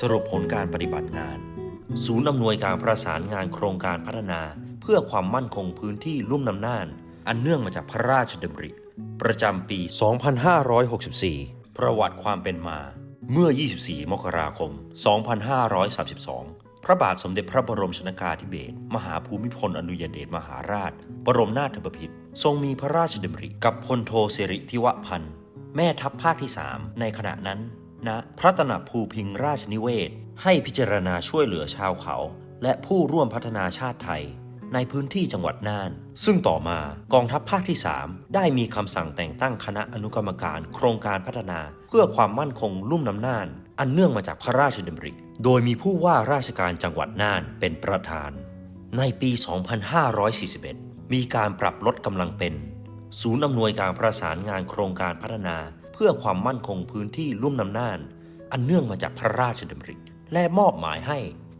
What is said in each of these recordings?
สรุปผลการปฏิบัติงาน ศูนย์อำนวยการประสานงานโครงการพัฒนา เพื่อความมั่นคงพื้นที่ลุ่มน้ำน่าน อันเนื่องมาจากพระราชดำริ ประจำปี 2564 ประวัติความเป็นมา เมื่อ 24 มกราคม 2532 พระบาทสมเด็จพระบรมชนากาธิเบศรมหาภูมิพลอดุลยเดชมหาราช บรมนาถบพิตรทรงมีพระราชดำริกับพลโทสิริทิวพันธ์แม่ทัพภาคที่ 3 ในขณะนั้น ณพระตนักภูพิงราชนิเวศ ให้พิจารณาช่วยเหลือชาวเขา และผู้ร่วมพัฒนาชาติไทย ในพื้นที่จังหวัดน่าน ซึ่งต่อมากองทัพภาคที่ 3 ได้มีคำสั่งแต่งตั้งคณะอนุกรรมการโครงการพัฒนา เพื่อความมั่นคงลุ่มน้ำน่าน อันเนื่องมาจากพระราชดำริ โดยมีผู้ว่าราชการจังหวัดน่านเป็นประธาน ในปี 2541 มีการปรับลดกำลังเป็น ศูนย์อำนวยการประสานงานโครงการพัฒนา พื่อความมั่นคงพื้นที่ลุ่มน้ำน่าน อันเนื่องมาจากพระราชดำริ และมอบหมายให้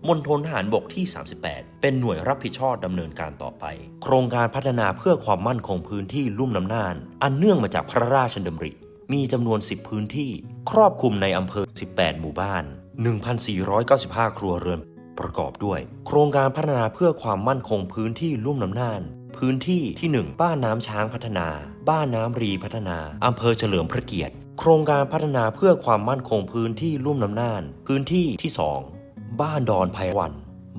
มณฑลทหารบกที่ 38 เป็นหน่วยรับผิดชอบดำเนินการต่อไป โครงการพัฒนาเพื่อความมั่นคงพื้นที่ลุ่มน้ำน่าน อันเนื่องมาจากพระราชดำริ มีจำนวน 10 พื้นที่ ครอบคลุมในอำเภอ 18 หมู่บ้าน 1,495 ครัวเรือนประกอบด้วย โครงการพัฒนาเพื่อความมั่นคงพื้นที่ลุ่มน้ำน่าน พื้นที่ที่ 1 บ้านน้ำช้างพัฒนา บ้านน้ำรีพัฒนาอำเภอเฉลิมพระเกียรติ โครงการพัฒนาเพื่อความมั่นคงพื้นที่ลุ่มน้ำน่าน พื้นที่ที่ 2 บ้านดอนไพวัน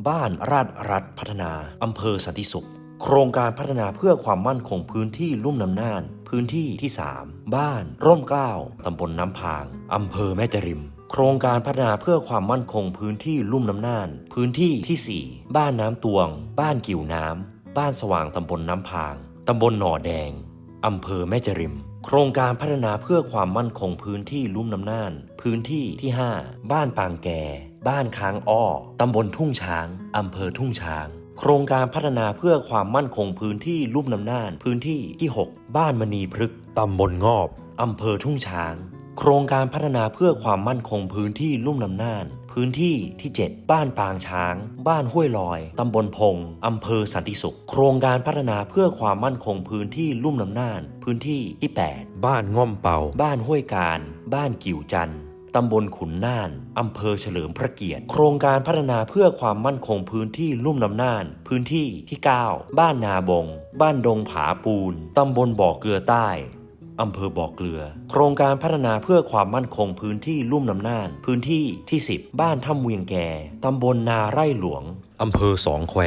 บ้านราชรัฐพัฒนาอำเภอสันติสุข โครงการพัฒนาเพื่อความมั่นคงพื้นที่ลุ่มน้ำน่าน พื้นที่ที่ 3 บ้านร่มเกล้าตำบลน้ำพางอำเภอแม่จริมโครงการพัฒนาเพื่อความมั่นคงพื้นที่ลุ่มน้ำน่าน พื้นที่ที่ 4 บ้านน้ำตวง บ้านกิ่วน้ำ บ้านสว่างตำบลน้ำพาง ตำบลหน่อแดง อำเภอแม่จริม โครงการพัฒนาเพื่อความมั่นคงพื้นที่ลุ่มน้ำน่าน พื้นที่ที่ 5 บ้านปางแกบ้านค้างอ้อ ตำบลทุ่งช้าง อำเภอทุ่งช้าง โครงการพัฒนาเพื่อความมั่นคงพื้นที่ลุ่มน้ำน่าน พื้นที่ที่ 6 บ้านมณีพฤกษ์ตำบลงอบ อำเภอทุ่งช้าง โครงการพัฒนาเพื่อความมั่นคงพื้นที่ลุ่มน้ำน่าน พื้นที่ที่ 7 บ้านปางช้าง บ้านห้วยลอย ตำบลพง อำเภอสันติสุข โครงการพัฒนาเพื่อความมั่นคงพื้นที่ลุ่มน้ำน่าน พื้นที่ที่ 8 บ้านง่อมเปาบ้านห้วยการ บ้านกิ่วจันทร์ตำบลขุนน่าน อำเภอเฉลิมพระเกียรติ โครงการพัฒนาเพื่อความมั่นคงพื้นที่ลุ่มน้ำน่าน พื้นที่ที่ 9 บ้านนาบง บ้านดงผาปูน ตำบลบ่อเกลือใต้ อำเภอบ่อเกลือ โครงการพัฒนาเพื่อความมั่นคงพื้นที่ลุ่มน้ำน่าน พื้นที่ที่ 10 บ้านถ้ำเวียงแกตำบลนาไร่หลวงอำเภอสองแคว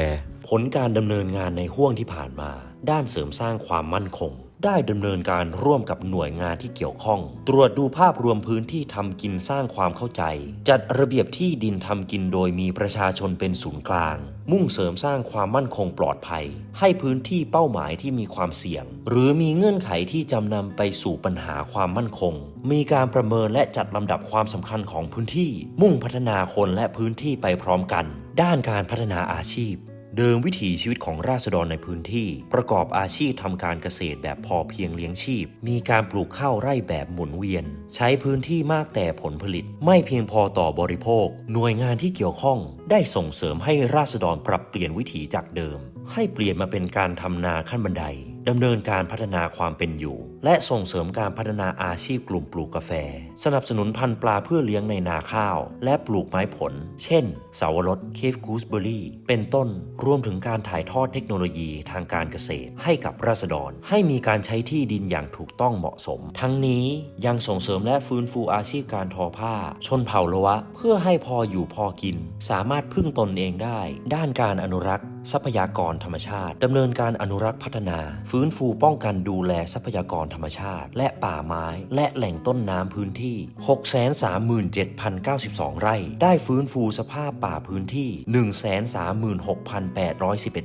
ผลการดำเนินงานในห่วงที่ผ่านมา ด้านเสริมสร้างความมั่นคง ได้ดำเนินการร่วมกับหน่วยงานที่เกี่ยวข้อง ตรวจดูภาพรวมพื้นที่ทำกินสร้างความเข้าใจ จัดระเบียบที่ดินทำกินโดยมีประชาชนเป็นศูนย์กลาง มุ่งเสริมสร้างความมั่นคงปลอดภัย ให้พื้นที่เป้าหมายที่มีความเสี่ยง หรือมีเงื่อนไขที่จำนำไปสู่ปัญหาความมั่นคง มีการประเมินและจัดลำดับความสำคัญของพื้นที่ มุ่งพัฒนาคนและพื้นที่ไปพร้อมกัน ด้านการพัฒนาอาชีพ เดิมวิถีชีวิตของราษฎรในพื้นที่ ประกอบอาชีพทำการเกษตรแบบพอเพียงเลี้ยงชีพ มีการปลูกข้าวไร่แบบหมุนเวียน ใช้พื้นที่มากแต่ผลผลิต ไม่เพียงพอต่อบริโภค หน่วยงานที่เกี่ยวข้อง ได้ส่งเสริมให้ราษฎรปรับเปลี่ยนวิถีจากเดิม ให้เปลี่ยนมาเป็นการทำนาขั้นบันไดดำเนินการพัฒนาความเป็นอยู่ และส่งเสริมการพัฒนาอาชีพกลุ่มปลูกกาแฟ สนับสนุนพันธุ์ปลาเพื่อเลี้ยงในนาข้าว และปลูกไม้ผล เช่น เสาวรสเคฟกูสเบอรี่ เป็นต้น รวมถึงการถ่ายทอดเทคโนโลยีทางการเกษตร ให้กับราษฎร ให้มีการใช้ที่ดินอย่างถูกต้องเหมาะสม ทั้งนี้ยังส่งเสริมและฟื้นฟูอาชีพการทอผ้า ชนเผ่าละวะ เพื่อให้พออยู่พอกิน สามารถพึ่งตนเองได้ ด้านการอนุรักษ์ทรัพยากรธรรมชาติดำเนินการอนุรักษ์พัฒนา ฟื้นฟูป้องกันดูแลทรัพยากรธรรมชาติ และป่าไม้ และแหล่งต้นน้ำพื้นที่ 637,092 ไร่ ได้ฟื้นฟูสภาพป่าพื้นที่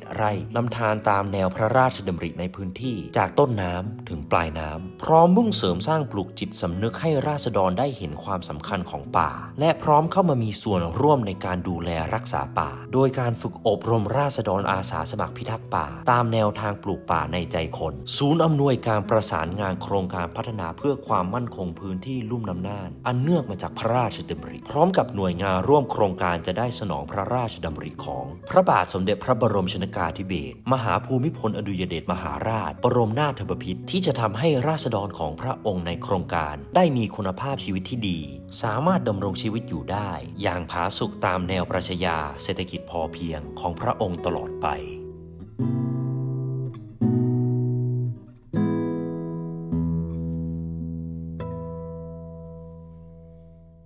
136,811 ไร่ลำธารตามแนวพระราชดำริในพื้นที่ จากต้นน้ำถึงปลายน้ำ พร้อมมุ่งเสริมสร้างปลูกจิตสำนึกให้ราษฎรได้เห็นความสำคัญของป่า และพร้อมเข้ามามีส่วนร่วมในการดูแลรักษาป่า โดยการฝึกอบรมราษฎรอาสาสมัครพิทักษ์ป่า ตามแนวทางปลูกป่าในใจคน ศูนย์อำนวยการประสานงานโครงการพัฒนาเพื่อความมั่นคงพื้นที่ลุ่มน้ำน่าน อันเนื่องมาจากพระราชดำริ พร้อมกับหน่วยงานร่วมโครงการจะได้สนองพระราชดำริของ พระบาทสมเด็จพระบรมชนกาธิเบศรมหาภูมิพลอดุยเดชมหาราช บรมนาถบพิตรที่จะทำให้ราษฎรของพระองค์ในโครงการ ได้มีคุณภาพชีวิตที่ดี สามารถดำรงชีวิตอยู่ได้ อย่างผาสุกตามแนวปรัชญาเศรษฐกิจพอเพียงของพระองค์ตลอดไป